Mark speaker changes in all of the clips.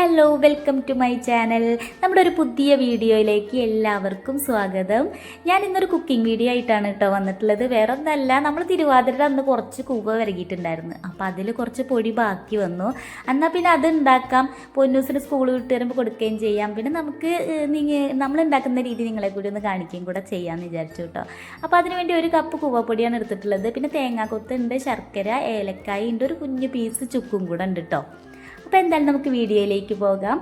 Speaker 1: Hello welcome to my channel നമ്മുടെ ഒരു പുതിയ വീഡിയോയിലേക്ക് എല്ലാവർക്കും സ്വാഗതം. ഞാൻ ഇന്നൊരു കുക്കിംഗ് വീഡിയോ ആയിട്ടാണ് കേട്ടോ വന്നിട്ടുള്ളത്. വേറെ ഒന്നല്ല നമ്മൾ തിരുവാതിരയുടെ അന്ന് കുറച്ച് കൂവ വരകിയിട്ടുണ്ടായിരുന്നു. അപ്പോൾ അതിൽ കുറച്ച് പൊടി ബാക്കി വന്നു. എന്നാൽ പിന്നെ അത് ഉണ്ടാക്കാം. പൊന്നൂസിന് സ്കൂൾ വിട്ട് വരുമ്പോൾ കൊടുക്കുകയും ചെയ്യാം. പിന്നെ നമുക്ക് നമ്മൾ ഉണ്ടാക്കുന്ന രീതി നിങ്ങളെ കൂടി ഒന്ന് കാണിക്കുകയും കൂടെ ചെയ്യാമെന്ന് വിചാരിച്ചു കേട്ടോ. അപ്പോൾ അതിനുവേണ്ടി ഒരു കപ്പ് കൂവപ്പൊടിയാണ് എടുത്തിട്ടുള്ളത്. പിന്നെ തേങ്ങാക്കൊത്തുണ്ട് ശർക്കര ഏലക്കായ ഉണ്ട് ഒരു കുഞ്ഞു പീസ് ചുക്കും കൂടെ ഉണ്ട് കേട്ടോ. അപ്പോൾ എന്തായാലും നമുക്ക് വീഡിയോയിലേക്ക് പോകാം.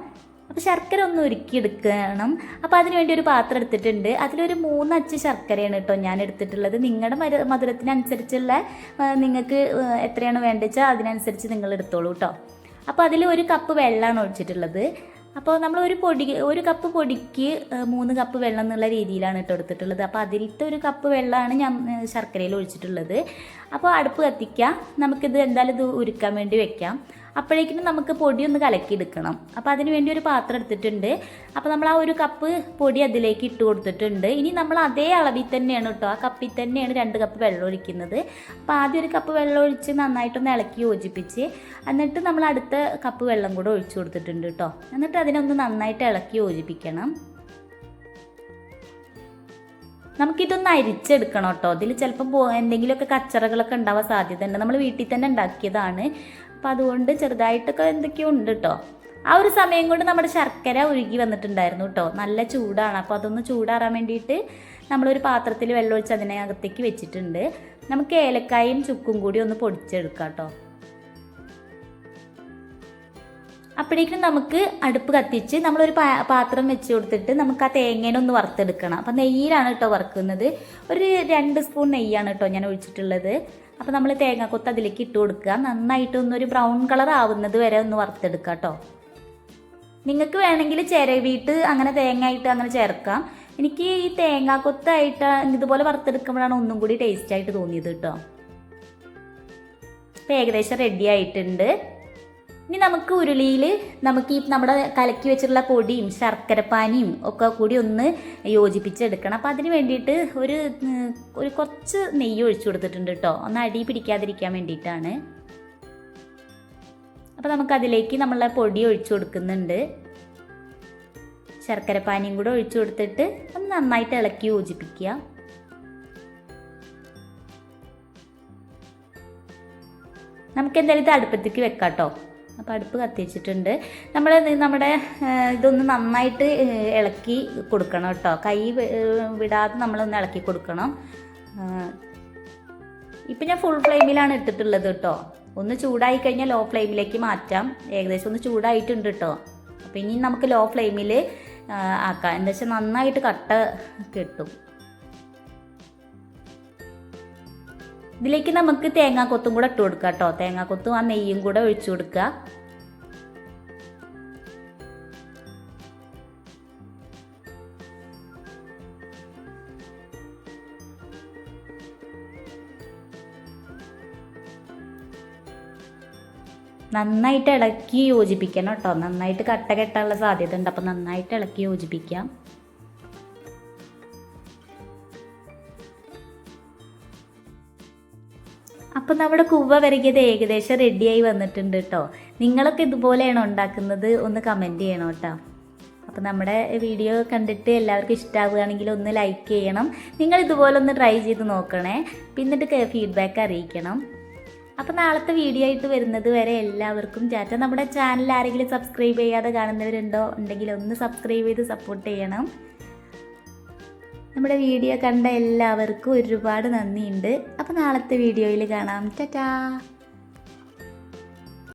Speaker 1: അപ്പോൾ ശർക്കര ഒന്ന് ഉരുക്കിയെടുക്കണം. അപ്പോൾ അതിനുവേണ്ടി ഒരു പാത്രം എടുത്തിട്ടുണ്ട്. അതിലൊരു മൂന്ന് അച്ച് ശർക്കരയാണ് കേട്ടോ ഞാൻ എടുത്തിട്ടുള്ളത്. നിങ്ങളുടെ മരു മധുരത്തിനനുസരിച്ചുള്ള നിങ്ങൾക്ക് എത്രയാണ് വേണ്ടത് വെച്ചാൽ അതിനനുസരിച്ച് നിങ്ങൾ എടുത്തോളൂ കേട്ടോ. അപ്പോൾ അതിൽ ഒരു കപ്പ് വെള്ളമാണ് ഒഴിച്ചിട്ടുള്ളത്. അപ്പോൾ നമ്മൾ ഒരു പൊടി ഒരു കപ്പ് പൊടിക്ക് മൂന്ന് കപ്പ് വെള്ളം എന്നുള്ള രീതിയിലാണ് കേട്ടോ എടുത്തിട്ടുള്ളത്. അപ്പോൾ അതിലത്തെ ഒരു കപ്പ് വെള്ളമാണ് ഞാൻ ശർക്കരയിൽ ഒഴിച്ചിട്ടുള്ളത്. അപ്പോൾ അടുപ്പ് കത്തിക്കാം. നമുക്കിത് എന്തായാലും ഇത് ഉരുക്കാൻ വേണ്ടി വെക്കാം. അപ്പോഴേക്കും നമുക്ക് പൊടി ഒന്ന് കലക്കിയെടുക്കണം. അപ്പോൾ അതിന് വേണ്ടി ഒരു പാത്രം എടുത്തിട്ടുണ്ട്. അപ്പോൾ നമ്മൾ ആ ഒരു കപ്പ് പൊടി അതിലേക്ക് ഇട്ട് കൊടുത്തിട്ടുണ്ട്. ഇനി നമ്മൾ അതേ അളവിൽ തന്നെയാണ് കേട്ടോ ആ കപ്പിൽ തന്നെയാണ് രണ്ട് കപ്പ് വെള്ളം ഒഴിക്കുന്നത്. അപ്പോൾ ആദ്യം ഒരു കപ്പ് വെള്ളം ഒഴിച്ച് നന്നായിട്ടൊന്ന് ഇളക്കി യോജിപ്പിച്ച് എന്നിട്ട് നമ്മൾ അടുത്ത കപ്പ് വെള്ളം കൂടെ ഒഴിച്ചു കൊടുത്തിട്ടുണ്ട് കേട്ടോ. എന്നിട്ട് അതിനൊന്ന് നന്നായിട്ട് ഇളക്കി യോജിപ്പിക്കണം. നമുക്കിതൊന്ന് അരിച്ചെടുക്കണം കേട്ടോ. ഇതിൽ ചിലപ്പോൾ എന്തെങ്കിലുമൊക്കെ കച്ചറകളൊക്കെ ഉണ്ടാവാൻ സാധ്യതയുണ്ട്. നമ്മൾ വീട്ടിൽ തന്നെ ഉണ്ടാക്കിയതാണ്. അപ്പോൾ അതുകൊണ്ട് ചെറുതായിട്ടൊക്കെ എന്തൊക്കെയോ ഉണ്ട് കേട്ടോ. ആ ഒരു സമയം കൊണ്ട് നമ്മുടെ ശർക്കര ഉരുകി വന്നിട്ടുണ്ടായിരുന്നു കേട്ടോ. നല്ല ചൂടാണ്. അപ്പോൾ അതൊന്ന് ചൂടാറാൻ വേണ്ടിയിട്ട് നമ്മളൊരു പാത്രത്തിൽ വെള്ളമൊഴിച്ച് അതിനകത്തേക്ക് വെച്ചിട്ടുണ്ട്. നമുക്ക് ഏലക്കായും ചുക്കും കൂടി ഒന്ന് പൊടിച്ചെടുക്കാം കേട്ടോ. അപ്പോഴേക്കും നമുക്ക് അടുപ്പ് കത്തിച്ച് നമ്മളൊരു പാ- പാത്രം വെച്ച് കൊടുത്തിട്ട് നമുക്ക് ആ തേങ്ങേനെ ഒന്ന് വറുത്തെടുക്കണം. അപ്പം നെയ്യിലാണ് കേട്ടോ വറുക്കുന്നത്. ഒരു രണ്ട് സ്പൂൺ നെയ്യാണ് കേട്ടോ ഞാൻ ഒഴിച്ചിട്ടുള്ളത്. അപ്പോൾ നമ്മൾ തേങ്ങാക്കൊത്ത് അതിലേക്ക് ഇട്ട് കൊടുക്കുക. നന്നായിട്ട് ഒന്നൊരു ബ്രൗൺ കളർ ആവുന്നത് വരെ ഒന്ന് വറുത്തെടുക്കുക കേട്ടോ. നിങ്ങൾക്ക് വേണമെങ്കിൽ ചിരവിയിട്ട് അങ്ങനെ തേങ്ങ ആയിട്ട് അങ്ങനെ ചേർക്കാം. എനിക്ക് ഈ തേങ്ങാക്കൊത്തായിട്ട് ഇതുപോലെ വറുത്തെടുക്കുമ്പോഴാണ് ഒന്നും കൂടി ടേസ്റ്റ് ആയിട്ട് തോന്നിയത് കേട്ടോ. ഇപ്പം ഏകദേശം റെഡി ആയിട്ടുണ്ട്. ഇനി നമുക്ക് ഉരുളിയിൽ നമുക്ക് ഈ നമ്മുടെ കലക്കി വെച്ചിട്ടുള്ള പൊടിയും ശർക്കരപ്പാനിയും ഒക്കെ കൂടി ഒന്ന് യോജിപ്പിച്ചെടുക്കണം. അപ്പോൾ അതിന് വേണ്ടിയിട്ട് ഒരു ഒരു കുറച്ച് നെയ്യ് ഒഴിച്ചു കൊടുത്തിട്ടുണ്ട് കേട്ടോ ഒന്ന് അടി പിടിക്കാതിരിക്കാൻ വേണ്ടിയിട്ടാണ്. അപ്പോൾ നമുക്കതിലേക്ക് നമ്മളെ പൊടി ഒഴിച്ചു കൊടുക്കുന്നുണ്ട്. ശർക്കരപ്പാനിയും കൂടെ ഒഴിച്ചു കൊടുത്തിട്ട് ഒന്ന് നന്നായിട്ട് ഇളക്കി യോജിപ്പിക്കുക. നമുക്ക് എന്തായാലും ഇത് അടുപ്പത്തേക്ക് വെക്കാം കേട്ടോ അപ്പോൾ അടുപ്പ് കത്തിച്ചിട്ടുണ്ട് നമ്മൾ നമ്മുടെ ഇതൊന്ന് നന്നായിട്ട് ഇളക്കി കൊടുക്കണം കേട്ടോ. കൈ വിടാതെ നമ്മളൊന്ന് ഇളക്കി കൊടുക്കണം. ഇപ്പം ഞാൻ ഫുൾ ഫ്ലെയിമിലാണ് ഇട്ടിട്ടുള്ളത് കേട്ടോ. ഒന്ന് ചൂടായി കഴിഞ്ഞാൽ ലോ ഫ്ലെയിമിലേക്ക് മാറ്റാം. ഏകദേശം ഒന്ന് ചൂടായിട്ടുണ്ട് കേട്ടോ. അപ്പോൾ ഇനി നമുക്ക് ലോ ഫ്ലെയിമിൽ ആക്കാം. എന്താ വെച്ചാൽ നന്നായിട്ട് കട്ട കിട്ടും. ഇതിലേക്ക് നമുക്ക് തേങ്ങാക്കൊത്തും കൂടെ ഇട്ട് കൊടുക്കാം കേട്ടോ. തേങ്ങാക്കൊത്തും ആ നെയ്യും കൂടെ ഒഴിച്ചു കൊടുക്കുക. നന്നായിട്ട് ഇളക്കി യോജിപ്പിക്കണം കേട്ടോ. നന്നായിട്ട് കട്ട കെട്ടാനുള്ള സാധ്യത ഉണ്ട്. അപ്പം നന്നായിട്ട് ഇളക്കി യോജിപ്പിക്കാം. അപ്പം നമ്മുടെ കുവ വരകിയത് ഏകദേശം റെഡിയായി വന്നിട്ടുണ്ട് കേട്ടോ നിങ്ങളൊക്കെ ഇതുപോലെയാണോ ഉണ്ടാക്കുന്നത്? ഒന്ന് കമന്റ് ചെയ്യണം കേട്ടോ അപ്പോൾ നമ്മുടെ വീഡിയോ കണ്ടിട്ട് എല്ലാവർക്കും ഇഷ്ടമാവുകയാണെങ്കിൽ ഒന്ന് ലൈക്ക് ചെയ്യണം. നിങ്ങൾ ഇതുപോലെ ഒന്ന് ട്രൈ ചെയ്ത് നോക്കണേ. പിന്നിട്ട് ഫീഡ്ബാക്ക് അറിയിക്കണം. അപ്പോൾ നാളത്തെ വീഡിയോ ആയിട്ട് വരുന്നത് വരെ എല്ലാവർക്കും ചാറ്റ നമ്മുടെ ചാനൽ ആരെങ്കിലും സബ്സ്ക്രൈബ് ചെയ്യാതെ കാണുന്നവരുണ്ടോ? ഉണ്ടെങ്കിൽ ഒന്ന് സബ്സ്ക്രൈബ് ചെയ്ത് സപ്പോർട്ട് ചെയ്യണം. നമ്മുടെ വീഡിയോ കണ്ട എല്ലാവർക്കും ഒരുപാട് നന്ദിയുണ്ട്. അപ്പോൾ നാളത്തെ വീഡിയോയിൽ കാണാം. ടാറ്റാ.